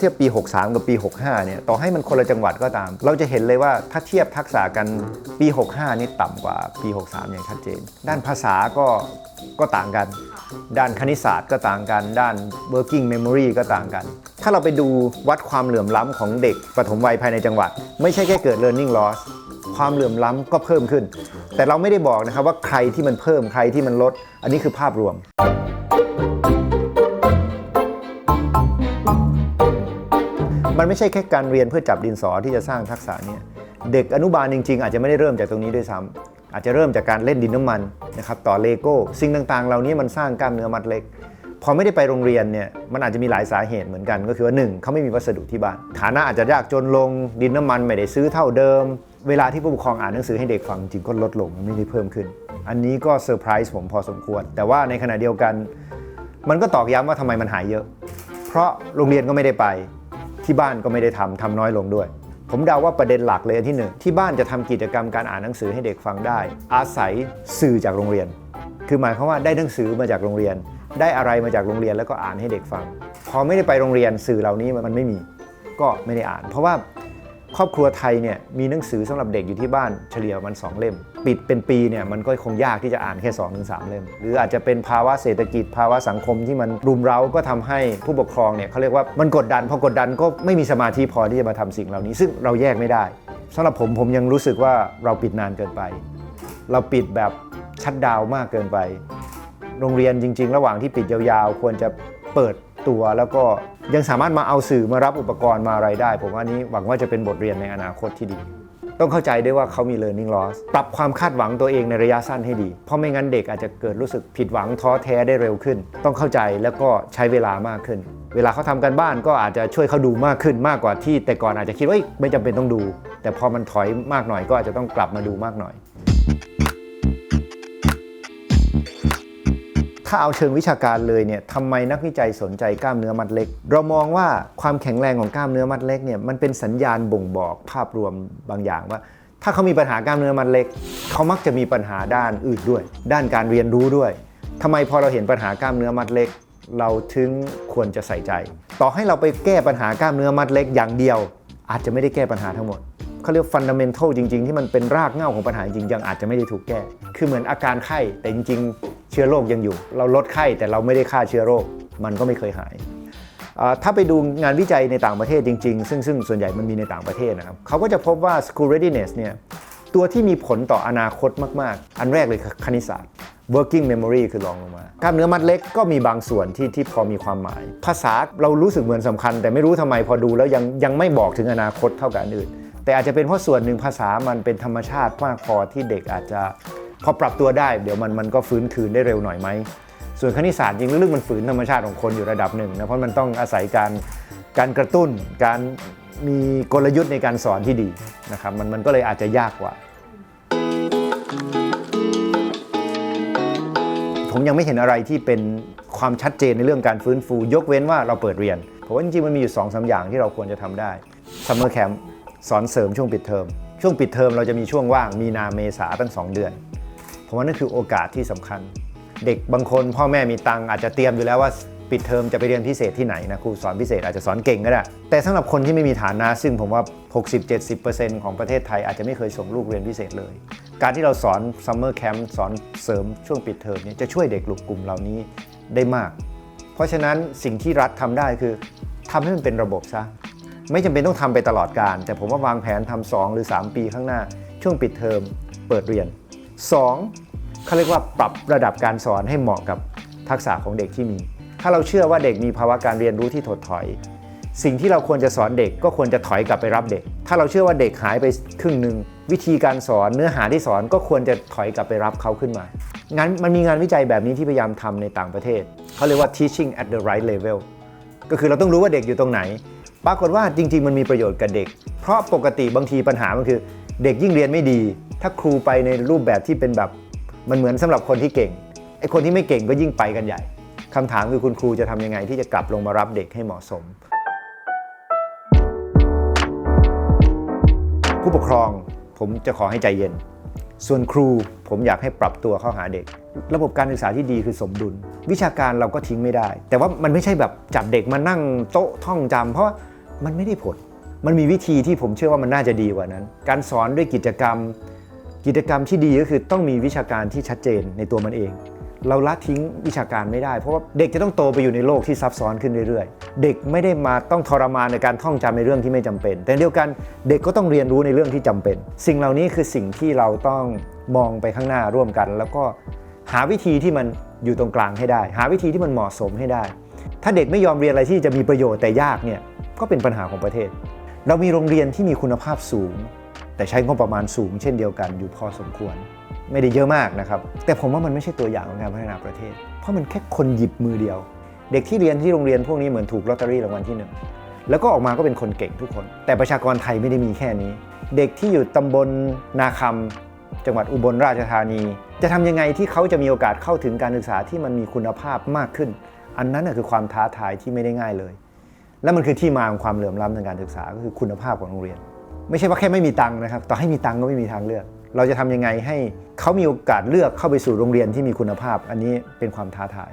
เทียบปี 63 กับปี 65 เนี่ย ต่อให้มันคนละจังหวัดก็ตาม เราจะเห็นเลยว่าถ้าเทียบทักษะกันปี 65 นี่ต่ำกว่าปี 63 อย่างชัดเจน ด้านภาษาก็ก็ต่างกัน ด้านคณิตศาสตร์ก็ต่างกัน ด้าน working memory ก็ต่างกัน ถ้าเราไปดูวัดความเหลื่อมล้ำของเด็กปฐมวัยภายในจังหวัด ไม่ใช่แค่เกิด learning loss ความเหลื่อมล้ำก็เพิ่มขึ้น แต่เราไม่ได้บอกนะครับว่าใครที่มันเพิ่มใครที่มันลด อันนี้คือภาพรวม มันไม่ใช่แค่การเรียนเพื่อจับดินสอที่จะสร้างทักษะเนี่ยเด็กอนุบาลจริง ๆ อาจจะไม่ได้เริ่มจากตรงนี้ด้วยซ้ำอาจจะเริ่มจากการเล่นดินน้ำมันนะครับต่อเลโก้สิ่งต่างๆ เหล่านี้มันสร้างกล้ามเนื้อมัดเล็ก พอไม่ได้ไปโรงเรียนเนี่ยมันอาจจะมีหลายสาเหตุเหมือนกัน ก็คือว่าหนึ่งเขาไม่มีวัสดุที่บ้านฐานะอาจจะยากจนลงดินน้ำมันไม่ได้ซื้อเท่าเดิม เวลาที่ผู้ปกครองอ่านหนังสือให้เด็กฟังจริงก็ลดลงไม่ได้เพิ่มขึ้น อันนี้ก็เซอร์ไพรส์ผมพอสมควร แต่ว่าในขณะเดียวกัน มันก็ตอกย้ำว่าทำไมมันหายเยอะ เพราะโรงเรียนก็ไม่ได้ไป ที่บ้านก็ไม่ได้ทำทำน้อยลงด้วย ผมเดาว่าประเด็นหลักเลยอันที่หนึ่งที่บ้านจะทำกิจกรรมการอ่านหนังสือให้เด็กฟังได้ อาศัยสื่อจากโรงเรียน คือหมายความว่าได้หนังสือมาจากโรงเรียน ได้อะไรมาจากโรงเรียนแล้วก็อ่านให้เด็กฟัง พอไม่ได้ไปโรงเรียนสื่อเหล่านี้มันไม่มี ก็ไม่ได้อ่าน เพราะว่า ครอบครัวไทยเนี่ยมีหนังสือสำหรับเด็กอยู่ที่บ้านเฉลี่ยมัน 2 เล่ม ปิดเป็นปีเนี่ยมันก็คงยากที่จะอ่านแค่2อถึงสเล่ม หรืออาจจะเป็นภาวะเศรษฐกิจ ภาวะสังคมที่มันรุมเร้าก็ทำให้ผู้ปกครองเนี่ยเขาเรียกว่ามันกดดันพอกดดันก็ไม่มีสมาธิพอที่จะมาทำสิ่งเหล่านี้ ซึ่งเราแยกไม่ได้สำหรับผมผมยังรู้สึกว่าเราปิดนานเกินไป เราปิดแบบชัดดาวมากเกินไป โรงเรียนจริง ๆ ระหว่างที่ปิดยาวๆ ควรจะเปิด ตัวแล้วก็ยังสามารถมาเอาสื่อมารับอุปกรณ์มาอะไรได้ ผมว่านี้หวังว่าจะเป็นบทเรียนในอนาคตที่ดี ต้องเข้าใจด้วยว่าเขามี learning loss ปรับความคาดหวังตัวเองในระยะสั้นให้ดี เพราะไม่งั้นเด็กอาจจะเกิดรู้สึกผิดหวังท้อแท้ได้เร็วขึ้น ต้องเข้าใจแล้วก็ใช้เวลามากขึ้น เวลาเขาทำกันบ้านก็อาจจะช่วยเขาดูมากขึ้นมากกว่าที่ แต่ก่อนอาจจะคิดว่าไม่จำเป็นต้องดู แต่พอมันถอยมากหน่อยก็อาจจะต้องกลับมาดูมากหน่อย ถ้าเอาเชิงวิชาการเลยเนี่ยทำไมนักวิจัยสนใจกล้ามเนื้อมัดเล็ก เรามองว่าความแข็งแรงของกล้ามเนื้อมัดเล็กเนี่ยมันเป็นสัญญาณบ่งบอกภาพรวมบางอย่างว่าถ้าเขามีปัญหากล้ามเนื้อมัดเล็ก เขามักจะมีปัญหาด้านอื่นด้วย ด้านการเรียนรู้ด้วยทำไมพอเราเห็นปัญหากล้ามเนื้อมัดเล็ก เราถึงควรจะใส่ใจ ต่อให้เราไปแก้ปัญหากล้ามเนื้อมัดเล็กอย่างเดียว อาจจะไม่ได้แก้ปัญหาทั้งหมดเขาเรียกฟันดัมเมนทัลจริง ๆ ที่มันเป็นรากเหง้าของปัญหาจริงยังอาจจะไม่ได้ถูกแก้ คือเหมือนอาการไข้แต่จริง เชื้อโรคยังอยู่ เราลดไข้แต่เราไม่ได้ฆ่าเชื้อโรค มันก็ไม่เคยหาย ถ้าไปดูงานวิจัยในต่างประเทศจริง ๆ ซึ่งซึ่งส่วนใหญ่มันมีในต่างประเทศนะครับเขาก็จะพบว่า school readiness เนี่ยตัวที่มีผลต่ออนาคตมาก ๆ อันแรกเลยคือคณิตศาสตร์ working memory คือรองลงมากล้ามเนื้อมัดเล็กก็มีบางส่วนที่ที่พอมีความหมาย ภาษาเรารู้สึกเหมือนสำคัญ แต่ไม่รู้ทำไมพอดูแล้วยังยังไม่บอกถึงอนาคตเท่ากับอันอื่น แต่อาจจะเป็นเพราะส่วนหนึ่งภาษามันเป็นธรรมชาติมากพอที่เด็กอาจจะ พอปรับตัวได้เดี๋ยวมันมันก็ฟื้นคืนได้เร็วหน่อยไหมส่วนคณิตศาสตร์จริงลึกๆมันฝืนธรรมชาติของคนอยู่ระดับหนึ่งนะเพราะมันต้องอาศัยการการกระตุ้น การมีกลยุทธ์ในการสอนที่ดีนะครับมันมันก็เลยอาจจะยากกว่า ผมยังไม่เห็นอะไรที่เป็นความชัดเจนในเรื่องการฟื้นฟู ยกเว้นว่าเราเปิดเรียนเพราะว่าจริงๆมันมีอยู่2อสอย่างที่เราควรจะทำได้ซัมเมอร์แคมป์สอนเสริมช่วงปิดเทอมช่วงปิดเทอมเราจะมีช่วงว่างมีนาเมษาตั้ง 2 เดือน ผมว่านั่นคือโอกาสที่สำคัญ เด็กบางคนพ่อแม่มีตังอาจจะเตรียมอยู่แล้วว่าปิดเทอมจะไปเรียนพิเศษที่ไหนนะครูสอนพิเศษอาจจะสอนเก่งก็ได้ แต่สำหรับคนที่ไม่มีฐานะ ซึ่งผมว่า 60-70%ของประเทศไทยอาจจะไม่เคยส่งลูกเรียนพิเศษเลย การที่เราสอนซัมเมอร์แคมป์สอนเสริมช่วงปิดเทอมเนี่ยจะช่วยเด็กกลุ่มเหล่านี้ได้มาก เพราะฉะนั้นสิ่งที่รัฐทำได้คือทำให้มันเป็นระบบซะไม่จำเป็นต้องทำไปตลอดการ แต่ผมว่าวางแผนทำสองหรือ 3 ปีข้างหน้า ช่วงปิดเทอมเปิดเรียน 2. เขาเรียกว่าปรับระดับการสอนให้เหมาะกับทักษะของเด็กที่มี ถ้าเราเชื่อว่าเด็กมีภาวะการเรียนรู้ที่ถดถอย สิ่งที่เราควรจะสอนเด็กก็ควรจะถอยกลับไปรับเด็ก ถ้าเราเชื่อว่าเด็กหายไปครึ่งหนึ่งวิธีการสอนเนื้อหาที่สอนก็ควรจะถอยกลับไปรับเขาขึ้นมา งั้นมันมีงานวิจัยแบบนี้ที่พยายามทำในต่างประเทศ เขาเรียกว่า teaching at the right level ก็คือเราต้องรู้ว่าเด็กอยู่ตรงไหน ปรากฏว่าจริง ๆ มันมีประโยชน์กับเด็ก เพราะปกติบางทีปัญหามันคือ เด็กยิ่งเรียนไม่ดี ถ้าครูไปในรูปแบบที่เป็นแบบมันเหมือนสำหรับคนที่เก่งไอ้คนที่ไม่เก่งก็ยิ่งไปกันใหญ่คำถามคือคุณครูจะทำยังไงที่จะกลับลงมารับเด็กให้เหมาะสม ผู้ปกครองผมจะขอให้ใจเย็น ส่วนครูผมอยากให้ปรับตัวเข้าหาเด็ก ระบบการศึกษาที่ดีคือสมดุล วิชาการเราก็ทิ้งไม่ได้ แต่ว่ามันไม่ใช่แบบจับเด็กมานั่งโต๊ะท่องจำเพราะมันไม่ได้ผล มันมีวิธีที่ผมเชื่อว่ามันน่าจะดีกว่านั้น การสอนด้วยกิจกรรม กิจกรรมที่ดีก็คือต้องมีวิชาการที่ชัดเจนในตัวมันเอง เราละทิ้งวิชาการไม่ได้ เพราะว่าเด็กจะต้องโตไปอยู่ในโลกที่ซับซ้อนขึ้นเรื่อยๆ เด็กไม่ได้มาต้องทรมานในการท่องจำในเรื่องที่ไม่จำเป็น แต่เดียวกันเด็กก็ต้องเรียนรู้ในเรื่องที่จำเป็น สิ่งเหล่านี้คือสิ่งที่เราต้องมองไปข้างหน้าร่วมกัน แล้วก็หาวิธีที่มันอยู่ตรงกลางให้ได้ หาวิธีที่มันเหมาะสมให้ได้ ถ้าเด็กไม่ยอมเรียนอะไรที่จะมีประโยชน์แต่ยากเนี่ยก็เป็นปัญหาของประเทศ เรามีโรงเรียนที่มีคุณภาพสูง แต่ใช้งบประมาณสูง เช่นเดียวกันอยู่พอสมควร ไม่ได้เยอะมากนะครับ แต่ผมว่ามันไม่ใช่ตัวอย่างของการพัฒนาประเทศ เพราะมันแค่คนหยิบมือเดียว เด็กที่เรียนที่โรงเรียนพวกนี้เหมือนถูกลอตเตอรี่รางวัลที่หนึ่งแล้วก็ออกมาก็เป็นคนเก่งทุกคน แต่ประชากรไทยไม่ได้มีแค่นี้ เด็กที่อยู่ตำบลนาคำจังหวัดอุบลราชธานี จะทำยังไงที่เขาจะมีโอกาสเข้าถึงการศึกษาที่มันมีคุณภาพมากขึ้น อันนั้นคือความท้าทายที่ไม่ได้ง่ายเลย และมันคือที่มาของความเหลื่อมล้ำทางการศึกษาก็คือคุณภาพของโรงเรียน ไม่ใช่ว่าแค่ไม่มีตังค์นะครับต่อให้มีตังค์ก็ไม่มีทางเลือก เราจะทำยังไงให้เขามีโอกาสเลือกเข้าไปสู่โรงเรียนที่มีคุณภาพ อันนี้เป็นความท้าทาย